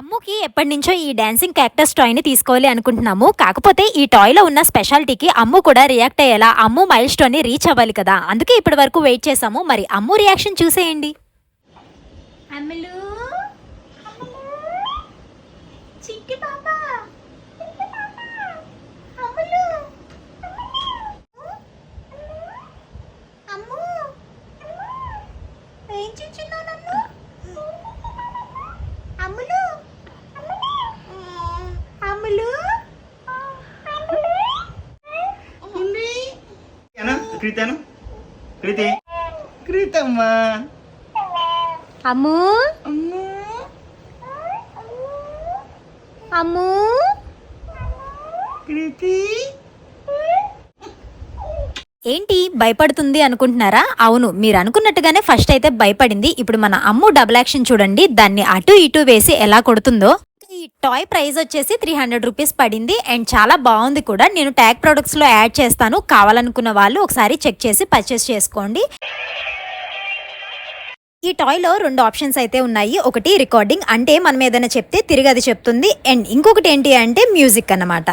అమ్ముకి ఎప్పటి నుంచో ఈ డాన్సింగ్ క్యాక్టస్ టాయ్ని తీసుకోవాలి అనుకుంటున్నాము. కాకపోతే ఈ టాయ్లో ఉన్న స్పెషాలిటీకి అమ్ము కూడా రియాక్ట్ అయ్యేలా అమ్ము మైల్ స్టోన్ని రీచ్ అవ్వాలి కదా. అందుకే ఇప్పటి వరకు వెయిట్ చేసాము మరి అమ్ము రియాక్షన్ చూసేయండి. ఏం క్రీతను క్రీతి క్రీతమ్మా అమ్ము? అమ్మా. అమ్ము? క్రీతి ఏంటి భయపడుతుంది అనుకుంటున్నారా? అవును మీరు అనుకున్నట్టుగానే ఫస్ట్ అయితే భయపడింది. ఇప్పుడు మన అమ్ము డబుల్ యాక్షన్ చూడండి. దాన్ని అటు ఇటు వేసి ఎలా కొడుతుందో. ఈ టాయ్ ప్రైస్ వచ్చేసి త్రీ హండ్రెడ్ రూపీస్ పడింది. అండ్ చాలా బాగుంది కూడా. నేను ట్యాగ్ ప్రొడక్ట్స్లో యాడ్ చేస్తాను. కావాలనుకున్న వాళ్ళు ఒకసారి చెక్ చేసి పర్చేస్ చేసుకోండి. ఈ టాయ్లో రెండు ఆప్షన్స్ అయితే ఉన్నాయి. ఒకటి రికార్డింగ్ అంటే మనం ఏదైనా చెప్తే తిరిగి అది చెప్తుంది. అండ్ ఇంకొకటి ఏంటి అంటే మ్యూజిక్ అన్నమాట.